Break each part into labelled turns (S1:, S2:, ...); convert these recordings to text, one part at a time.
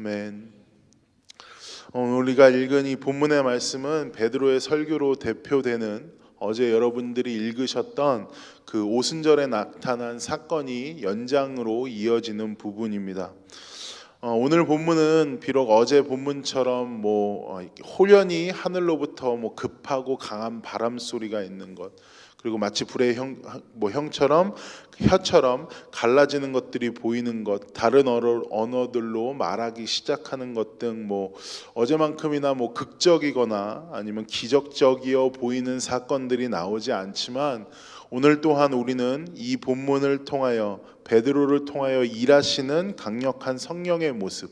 S1: 아멘. 오늘 우리가 읽은 이 본문의 말씀은 베드로의 설교로 대표되는 어제 여러분들이 읽으셨던 그 오순절에 나타난 사건이 연장으로 이어지는 부분입니다. 어, 오늘 본문은 비록 어제 본문처럼 뭐 어, 호련히 하늘로부터 뭐 급하고 강한 바람 소리가 있는 것 그리고 마치 불의 형, 뭐 형처럼 혀처럼 갈라지는 것들이 보이는 것 다른 언어, 언어 들로 말하기 시작하는 것 등 뭐 어제만큼이나 뭐 극적이거나 아니면 기적적이어 보이는 사건들이 나오지 않지만 오늘 또한 우리는 이 본문을 통하여 베드로를 통하여 일하시는 강력한 성령의 모습,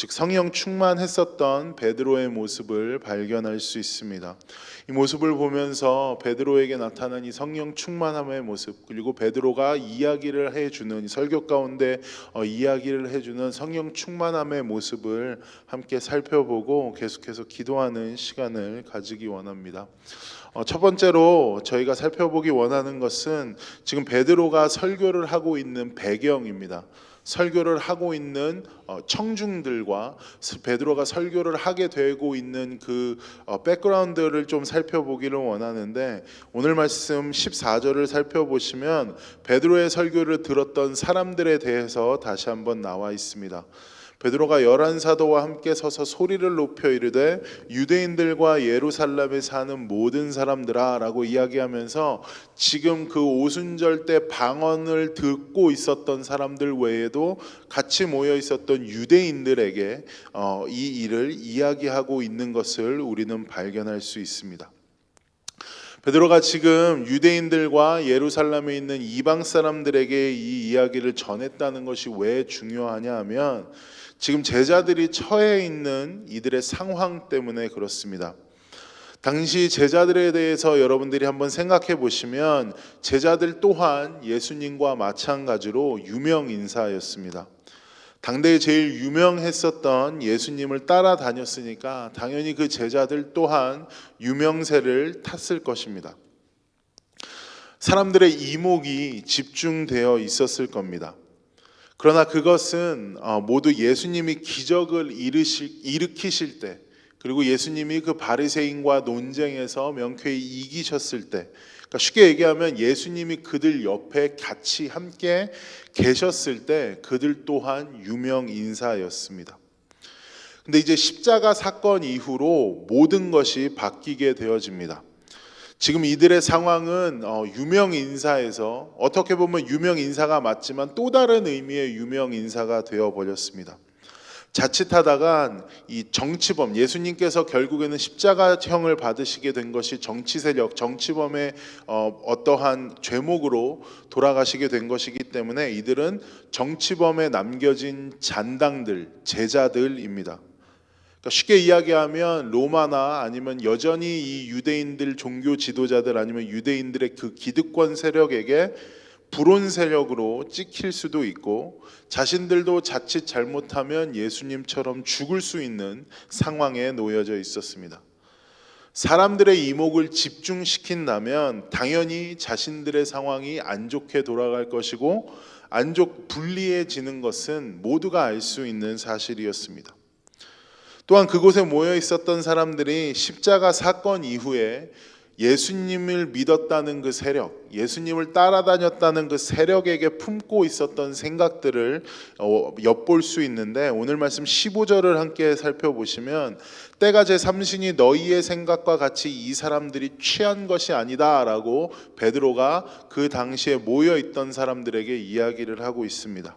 S1: 즉 성령 충만했었던 베드로의 모습을 발견할 수 있습니다. 이 모습을 보면서 베드로에게 나타난 이 성령 충만함의 모습, 그리고 베드로가 이야기를 해주는 이 설교 가운데 어, 이야기를 해주는 성령 충만함의 모습을 함께 살펴보고 계속해서 기도하는 시간을 가지기 원합니다. 어, 첫 번째로 저희가 살펴보기 원하는 것은 지금 베드로가 설교를 하고 있는 배경입니다. 설교를 하고 있는 어, 청중들과 베드로가 설교를 하게 되고 있는 그 어, 백그라운드를 좀 살펴보기를 원하는데 오늘 말씀 14절을 살펴보시면 베드로의 설교를 들었던 사람들에 대해서 다시 한번 나와 있습니다. 베드로가 열한 사도와 함께 서서 소리를 높여 이르되 유대인들과 예루살렘에 사는 모든 사람들아라고 이야기하면서 지금 그 오순절 때 방언을 듣고 있었던 사람들 외에도 같이 모여 있었던 유대인들에게 어, 이 일을 이야기하고 있는 것을 우리는 발견할 수 있습니다. 베드로가 지금 유대인들과 예루살렘에 있는 이방 사람들에게 이 이야기를 전했다는 것이 왜 중요하냐 하면 지금 제자들이 처해 있는 이들의 상황 때문에 그렇습니다. 당시 제자들에 대해서 여러분들이 한번 생각해 보시면 제자들 또한 예수님과 마찬가지로 유명 인사였습니다. 당대에 제일 유명했었던 예수님을 따라다녔으니까 당연히 그 제자들 또한 유명세를 탔을 것입니다. 사람들의 이목이 집중되어 있었을 겁니다. 그러나 그것은 어, 모두 예수님이 기적을 일으실, 일으키실 때 그리고 예수님이 그 바리새인과 논쟁에서 명쾌히 이기셨을 때 그러니까 쉽게 얘기하면 예수님이 그들 옆에 같이 함께 계셨을 때 그들 또한 유명 인사였습니다. 근데 이제 십자가 사건 이후로 모든 것이 바뀌게 되어집니다. 지금 이들의 상황은 어, 유명 인사에서 어떻게 보면 유명 인사가 맞지만 또 다른 의미의 유명 인사가 되어 버렸습니다. 자칫하다간 이 정치범 예수님께서 결국에는 십자가형을 받으시게 된 것이 정치 세력 정치범의 어, 어떠한 죄목으로 돌아가시게 된 것이기 때문에 이들은 정치범에 남겨진 잔당들 제자들입니다. 그러니까 쉽게 이야기하면 로마나 아니면 여전히 이 유대인들 종교 지도자들 아니면 유대인들의 그 기득권 세력에게 불온 세력으로 찍힐 수도 있고 자신들도 자칫 잘못하면 예수님처럼 죽을 수 있는 상황에 놓여져 있었습니다. 사람들의 이목을 집중시킨다면 당연히 자신들의 상황이 안 좋게 돌아갈 것이고 안 좋 불리해지는 것은 모두가 알 수 있는 사실이었습니다. 또한 그곳에 모여 있었던 사람들이 십자가 사건 이후에 예수님을 믿었다는 그 세력, 예수님을 따라다녔다는 그 세력에게 품고 있었던 생각들을 어, 엿볼 수 있는데 오늘 말씀 15절을 함께 살펴보시면 때가 제 삼신이 너희의 생각과 같이 이 사람들이 취한 것이 아니다라고 베드로가 그 당시에 모여 있던 사람들에게 이야기를 하고 있습니다.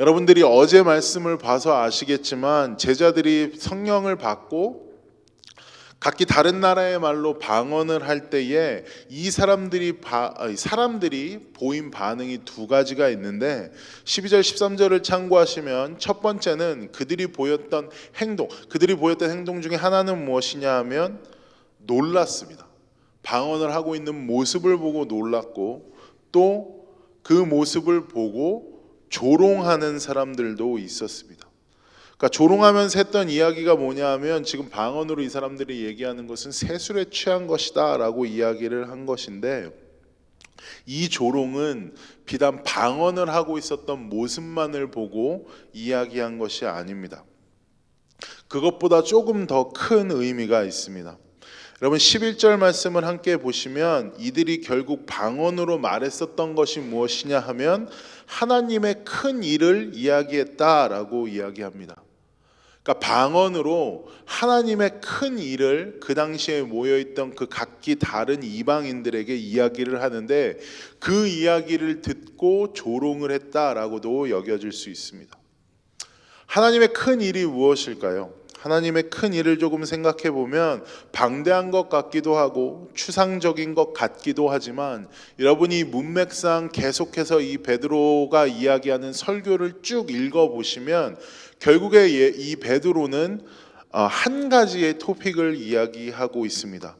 S1: 여러분들이 어제 말씀을 봐서 아시겠지만 제자들이 성령을 받고 각기 다른 나라의 말로 방언을 할 때에 이 사람들이 바, 사람들이 보인 반응이 두 가지가 있는데 12절 13절을 참고하시면 첫 번째는 그들이 보였던 행동, 그들이 보였던 행동 중에 하나는 무엇이냐 하면 놀랐습니다. 방언을 하고 있는 모습을 보고 놀랐고 또 그 모습을 보고 조롱하는 사람들도 있었습니다. 그러니까 조롱하면서 했던 이야기가 뭐냐하면 지금 방언으로 이 사람들이 얘기하는 것은 세술에 취한 것이다라고 이야기를 한 것인데 이 조롱은 비단 방언을 하고 있었던 모습만을 보고 이야기한 것이 아닙니다. 그것보다 조금 더 큰 의미가 있습니다. 여러분 11절 말씀을 함께 보시면 이들이 결국 방언으로 말했었던 것이 무엇이냐 하면 하나님의 큰 일을 이야기했다라고 이야기합니다. 그러니까 방언으로 하나님의 큰 일을 그 당시에 모여 있던 그 각기 다른 이방인들에게 이야기를 하는데 그 이야기를 듣고 조롱을 했다라고도 여겨질 수 있습니다. 하나님의 큰 일이 무엇일까요? 하나님의 큰 일을 조금 생각해 보면 방대한 것 같기도 하고 추상적인 것 같기도 하지만 여러분이 문맥상 계속해서 이 베드로가 이야기하는 설교를 쭉 읽어 보시면 결국에 예- 이 베드로는 어, 한 가지의 토픽을 이야기하고 있습니다.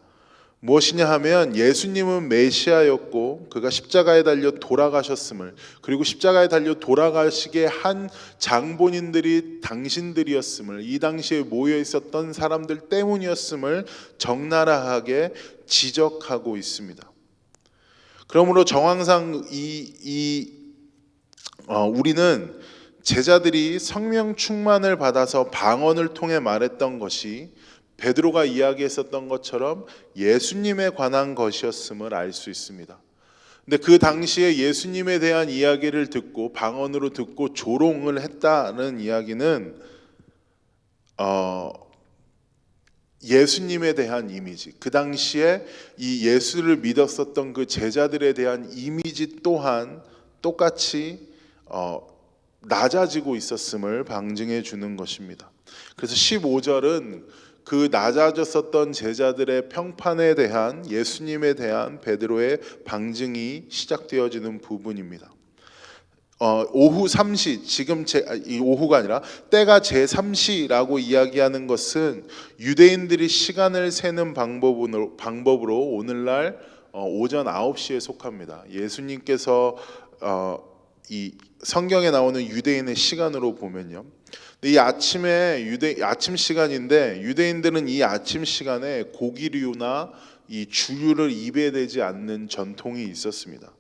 S1: 무엇이냐 하면 예수님은 메시아였고 그가 십자가에 달려 돌아가셨음을 그리고 십자가에 달려 돌아가시게 한 장본인들이 당신들이었음을 이 당시에 모여 있었던 사람들 때문이었음을 적나라하게 지적하고 있습니다. 그러므로 정황상 이, 이 어, 우리는 제자들이 성령 충만을 받아서 방언을 통해 말했던 것이 베드로가 이야기했었던 것처럼 예수님에 관한 것이었음을 알 수 있습니다. 근데 그 당시에 예수님에 대한 이야기를 듣고 방언으로 듣고 조롱을 했다는 이야기는 어, 예수님에 대한 이미지, 그 당시에 이 예수를 믿었었던 그 제자들에 대한 이미지 또한 똑같이 어, 낮아지고 있었음을 방증해 주는 것입니다. 그래서 15절은 그 낮아졌었던 제자들의 평판에 대한 예수님에 대한 베드로의 방증이 시작되어지는 부분입니다. 어, 오후 3시 지금 제, 아, 이 오후가 아니라 때가 제 3시라고 이야기하는 것은 유대인들이 시간을 세는 방법으로, 방법으로 오늘날 어, 오전 9시에 속합니다. 예수님께서 어, 이 성경에 나오는 유대인의 시간으로 보면요. 이 아침에 유대 아침 시간인데 유대인들은 이 아침 시간에 고기류나 이 주류를 입에 대지 않는 전통이 있었습니다.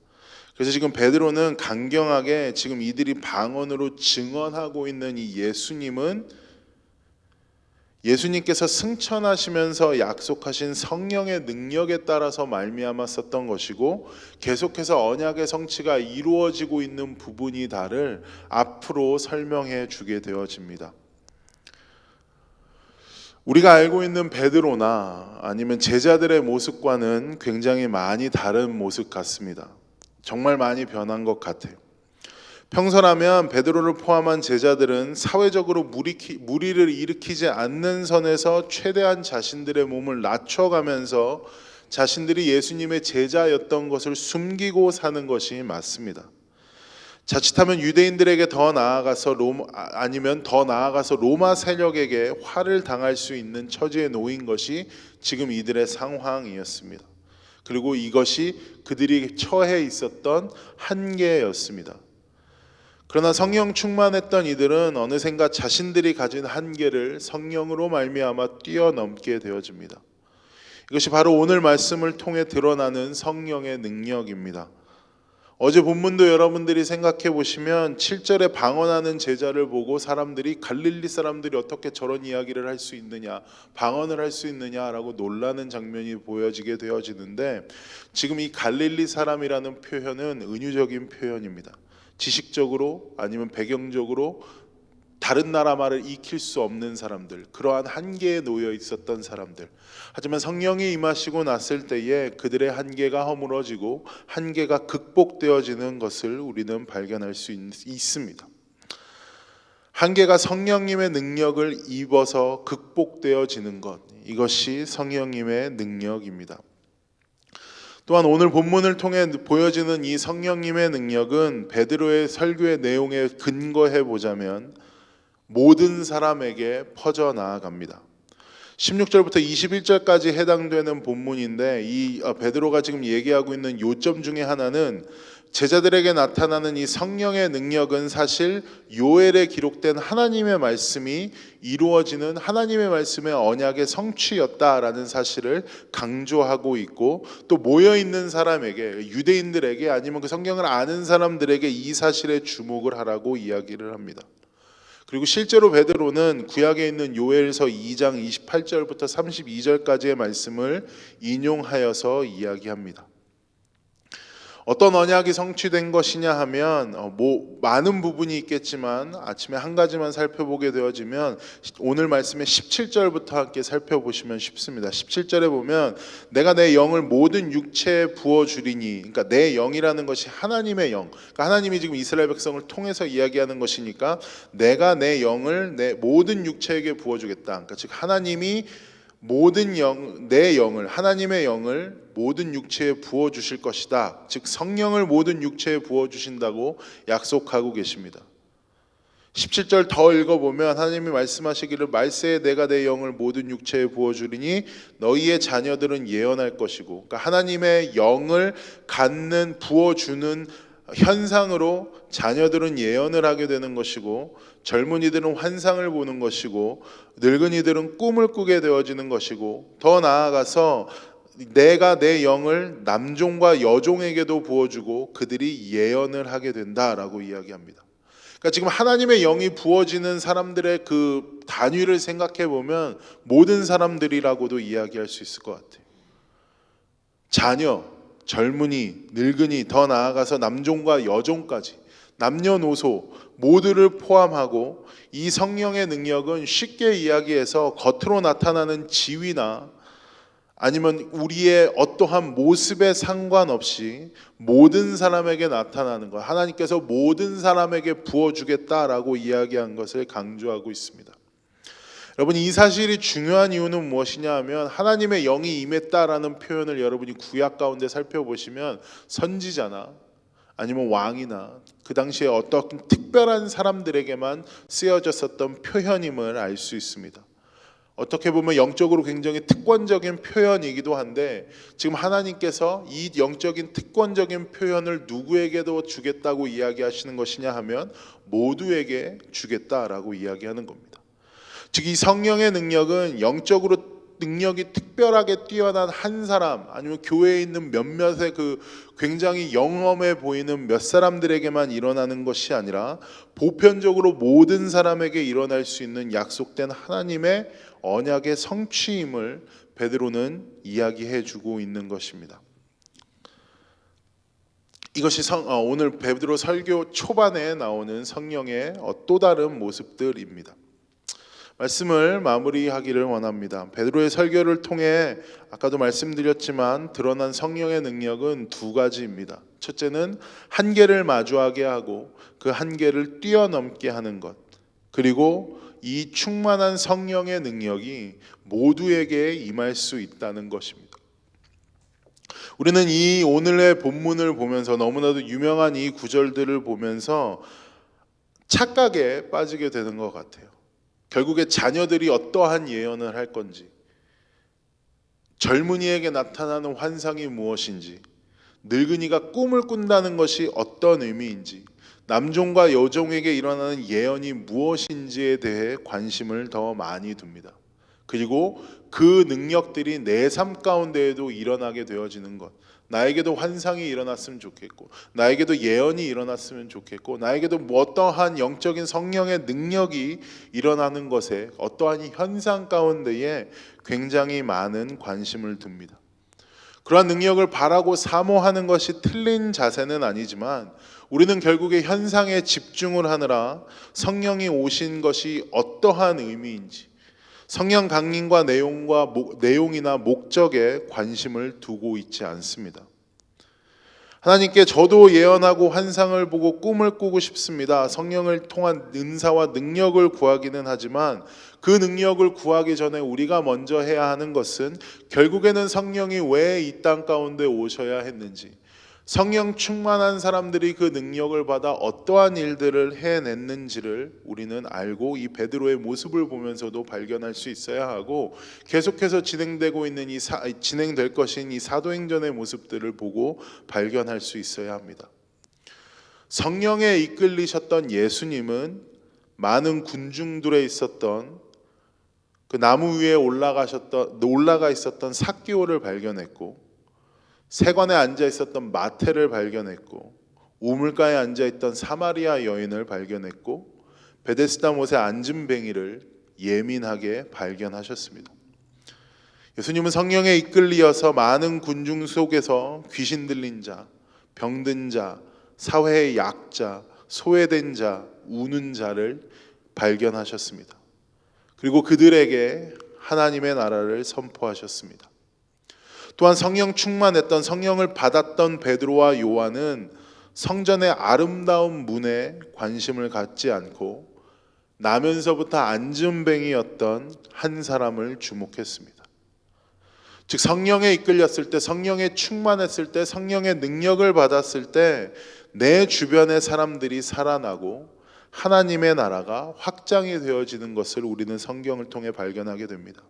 S1: 그래서 지금 베드로는 강경하게 지금 이들이 방언으로 증언하고 있는 이 예수님은 예수님께서 승천하시면서 약속하신 성령의 능력에 따라서 말미암아 썼던 것이고 계속해서 언약의 성취가 이루어지고 있는 부분이다를 앞으로 설명해 주게 되어집니다. 우리가 알고 있는 베드로나 아니면 제자들의 모습과는 굉장히 많이 다른 모습 같습니다. 정말 많이 변한 것 같아요. 평소라면 베드로를 포함한 제자들은 사회적으로 무리키, 무리를 일으키지 않는 선에서 최대한 자신들의 몸을 낮춰가면서 자신들이 예수님의 제자였던 것을 숨기고 사는 것이 맞습니다. 자칫하면 유대인들에게 더 나아가서 로 아니면 더 나아가서 로마 세력에게 화를 당할 수 있는 처지에 놓인 것이 지금 이들의 상황이었습니다. 그리고 이것이 그들이 처해 있었던 한계였습니다. 그러나 성령 충만했던 이들은 어느샌가 자신들이 가진 한계를 성령으로 말미암아 뛰어넘게 되어집니다. 이것이 바로 오늘 말씀을 통해 드러나는 성령의 능력입니다. 어제 본문도 여러분들이 생각해 보시면 7절에 방언하는 제자를 보고 사람들이 갈릴리 사람들이 어떻게 저런 이야기를 할 수 있느냐, 방언을 할 수 있느냐라고 놀라는 장면이 보여지게 되어지는데 지금 이 갈릴리 사람이라는 표현은 은유적인 표현입니다. 지식적으로 아니면 배경적으로 다른 나라 말을 익힐 수 없는 사람들, 그러한 한계에 놓여 있었던 사람들. 하지만 성령이 임하시고 났을 때에 그들의 한계가 허물어지고 한계가 극복되어지는 것을 우리는 발견할 수 있, 있습니다. 한계가 성령님의 능력을 입어서 극복되어지는 것, 이것이 성령님의 능력입니다. 또한 오늘 본문을 통해 보여지는 이 성령님의 능력은 베드로의 설교의 내용에 근거해 보자면 모든 사람에게 퍼져 나아갑니다. 16절부터 21절까지 해당되는 본문인데 이 어, 베드로가 지금 얘기하고 있는 요점 중에 하나는 제자들에게 나타나는 이 성령의 능력은 사실 요엘에 기록된 하나님의 말씀이 이루어지는 하나님의 말씀의 언약의 성취였다라는 사실을 강조하고 있고 또 모여 있는 사람에게 유대인들에게 아니면 그 성경을 아는 사람들에게 이 사실에 주목을 하라고 이야기를 합니다. 그리고 실제로 베드로는 구약에 있는 요엘서 2장 28절부터 32절까지의 말씀을 인용하여서 이야기합니다. 어떤 언약이 성취된 것이냐 하면 어, 뭐 많은 부분이 있겠지만 아침에 한 가지만 살펴보게 되어지면 오늘 말씀의 17절부터 함께 살펴보시면 쉽습니다. 17절에 보면 내가 내 영을 모든 육체에 부어 주리니 그러니까 내 영이라는 것이 하나님의 영. 그러니까 하나님이 지금 이스라엘 백성을 통해서 이야기하는 것이니까 내가 내 영을 내 모든 육체에게 부어 주겠다. 그러니까 즉 하나님이 모든 영, 내 영을 하나님의 영을 모든 육체에 부어 주실 것이다. 즉 성령을 모든 육체에 부어 주신다고 약속하고 계십니다. 17절 더 읽어보면 하나님이 말씀하시기를 말세에 내가 내 영을 모든 육체에 부어 주리니 너희의 자녀들은 예언할 것이고 그러니까 하나님의 영을 갖는 부어 주는 현상으로 자녀들은 예언을 하게 되는 것이고 젊은이들은 환상을 보는 것이고 늙은이들은 꿈을 꾸게 되어지는 것이고 더 나아가서 내가 내 영을 남종과 여종에게도 부어주고 그들이 예언을 하게 된다라고 이야기합니다. 그러니까 지금 하나님의 영이 부어지는 사람들의 그 단위를 생각해 보면 모든 사람들이라고도 이야기할 수 있을 것 같아요. 자녀, 젊은이, 늙은이, 더 나아가서 남종과 여종까지 남녀노소 모두를 포함하고 이 성령의 능력은 쉽게 이야기해서 겉으로 나타나는 지위나 아니면 우리의 어떠한 모습에 상관없이 모든 사람에게 나타나는 것. 하나님께서 모든 사람에게 부어주겠다라고 이야기한 것을 강조하고 있습니다. 여러분 이 사실이 중요한 이유는 무엇이냐 하면 하나님의 영이 임했다라는 표현을 여러분이 구약 가운데 살펴보시면 선지자나 아니면 왕이나 그 당시에 어떤 특별한 사람들에게만 쓰여졌었던 표현임을 알 수 있습니다. 어떻게 보면 영적으로 굉장히 특권적인 표현이기도 한데 지금 하나님께서 이 영적인 특권적인 표현을 누구에게도 주겠다고 이야기하시는 것이냐 하면 모두에게 주겠다라고 이야기하는 겁니다. 즉 이 성령의 능력은 영적으로 능력이 특별하게 뛰어난 한 사람 아니면 교회에 있는 몇몇의 그 굉장히 영험해 보이는 몇 사람들에게만 일어나는 것이 아니라 보편적으로 모든 사람에게 일어날 수 있는 약속된 하나님의 언약의 성취임을 베드로는 이야기해 주고 있는 것입니다. 이것이 성, 어, 오늘 베드로 설교 초반에 나오는 성령의 어, 또 다른 모습들입니다. 말씀을 마무리하기를 원합니다. 베드로의 설교를 통해 아까도 말씀드렸지만 드러난 성령의 능력은 두 가지입니다. 첫째는 한계를 마주하게 하고 그 한계를 뛰어넘게 하는 것. 그리고 이 충만한 성령의 능력이 모두에게 임할 수 있다는 것입니다. 우리는 이 오늘의 본문을 보면서 너무나도 유명한 이 구절들을 보면서 착각에 빠지게 되는 것 같아요. 결국에 자녀들이 어떠한 예언을 할 건지, 젊은이에게 나타나는 환상이 무엇인지, 늙은이가 꿈을 꾼다는 것이 어떤 의미인지, 남종과 여종에게 일어나는 예언이 무엇인지에 대해 관심을 더 많이 둡니다. 그리고 그 능력들이 내 삶 가운데에도 일어나게 되어지는 것. 나에게도 환상이 일어났으면 좋겠고, 나에게도 예언이 일어났으면 좋겠고, 나에게도 뭐 어떠한 영적인 성령의 능력이 일어나는 것에 어떠한 이 현상 가운데에 굉장히 많은 관심을 둡니다. 그러한 능력을 바라고 사모하는 것이 틀린 자세는 아니지만 우리는 결국에 현상에 집중을 하느라 성령이 오신 것이 어떠한 의미인지 성령 강림과 내용과 목, 내용이나 목적에 관심을 두고 있지 않습니다. 하나님께 저도 예언하고 환상을 보고 꿈을 꾸고 싶습니다. 성령을 통한 은사와 능력을 구하기는 하지만 그 능력을 구하기 전에 우리가 먼저 해야 하는 것은 결국에는 성령이 왜 이 땅 가운데 오셔야 했는지 성령 충만한 사람들이 그 능력을 받아 어떠한 일들을 해냈는지를 우리는 알고 이 베드로의 모습을 보면서도 발견할 수 있어야 하고 계속해서 진행되고 있는 이 사, 진행될 것인 이 사도행전의 모습들을 보고 발견할 수 있어야 합니다. 성령에 이끌리셨던 예수님은 많은 군중들에 있었던 그 나무 위에 올라가셨던 올라가 있었던 삭기오를 발견했고 세관에 앉아 있었던 마태를 발견했고 우물가에 앉아 있던 사마리아 여인을 발견했고 베데스다 못에 앉은 뱅이를 예민하게 발견하셨습니다. 예수님은 성령에 이끌리어서 많은 군중 속에서 귀신 들린 자, 병든 자, 사회의 약자, 소외된 자, 우는 자를 발견하셨습니다. 그리고 그들에게 하나님의 나라를 선포하셨습니다. 또한 성령 충만했던 성령을 받았던 베드로와 요한은 성전의 아름다운 문에 관심을 갖지 않고 나면서부터 안전뱅이였던 한 사람을 주목했습니다. 즉 성령에 이끌렸을 때 성령에 충만했을 때 성령의 능력을 받았을 때 내 주변의 사람들이 살아나고 하나님의 나라가 확장이 되어지는 것을 우리는 성경을 통해 발견하게 됩니다.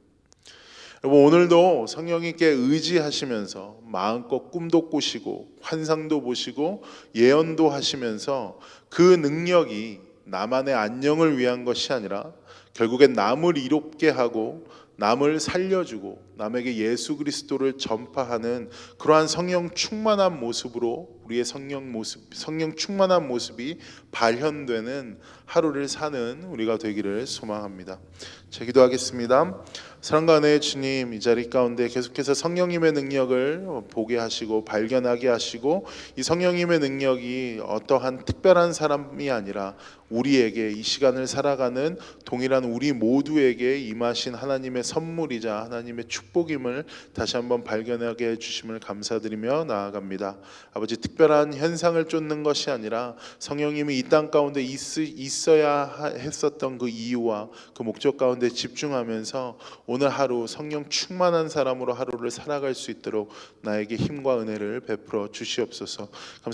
S1: 여러분 오늘도 성령님께 의지하시면서 마음껏 꿈도 꾸시고 환상도 보시고 예언도 하시면서 그 능력이 나만의 안녕을 위한 것이 아니라 결국엔 남을 이롭게 하고 남을 살려주고 남에게 예수 그리스도를 전파하는 그러한 성령 충만한 모습으로 우리의 성령 모습, 성령 충만한 모습이 발현되는 하루를 사는 우리가 되기를 소망합니다. 제 기도하겠습니다. 사랑과 은혜의 주님 이 자리 가운데 계속해서 성령님의 능력을 보게 하시고 발견하게 하시고 이 성령님의 능력이 어떠한 특별한 사람이 아니라 우리에게 이 시간을 살아가는 동일한 우리 모두에게 임하신 하나님의 선물이자 하나님의 축복임을 다시 한번 발견하게 해주심을 감사드리며 나아갑니다. 아버지 특별한 현상을 쫓는 것이 아니라 성령님이 이 땅 가운데 있, 있어야 했었던 그 이유와 그 목적 가운데 집중하면서 오늘 하루 성령 충만한 사람으로 하루를 살아갈 수 있도록 나에게 힘과 은혜를 베풀어 주시옵소서. 감사드립니다.